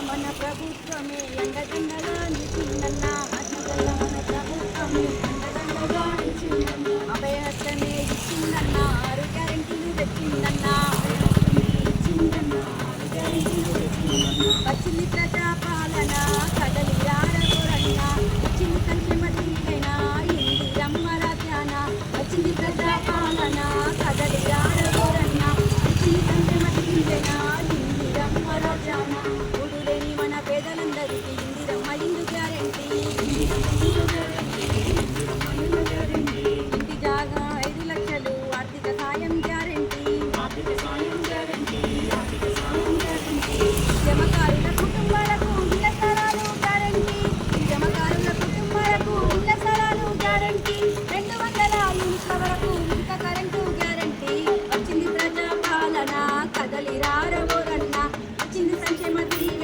మన ప్రభుత్వమే ఎండగండగా నిలిచిందన్న మధ్యగల మన ప్రభుత్వమే ఎండగండగా నిలిచిందన్న అభయహస్తమే ఇచ్చిందన్న ఆరు గ్యారెంటీలు తెచ్చిందన్న ఇచ్చిందన్న ఆరు గ్యారెంటీలు తెచ్చిందన్న పశ్చిమి ప్రజా పాలన కదలి ఆడకూడన్న ఇచ్చింది సంక్షేమ తీరేనా ఇంది రమ్మరాధ్యాన పశ్చిమి ప్రజా పాలన కదలి You.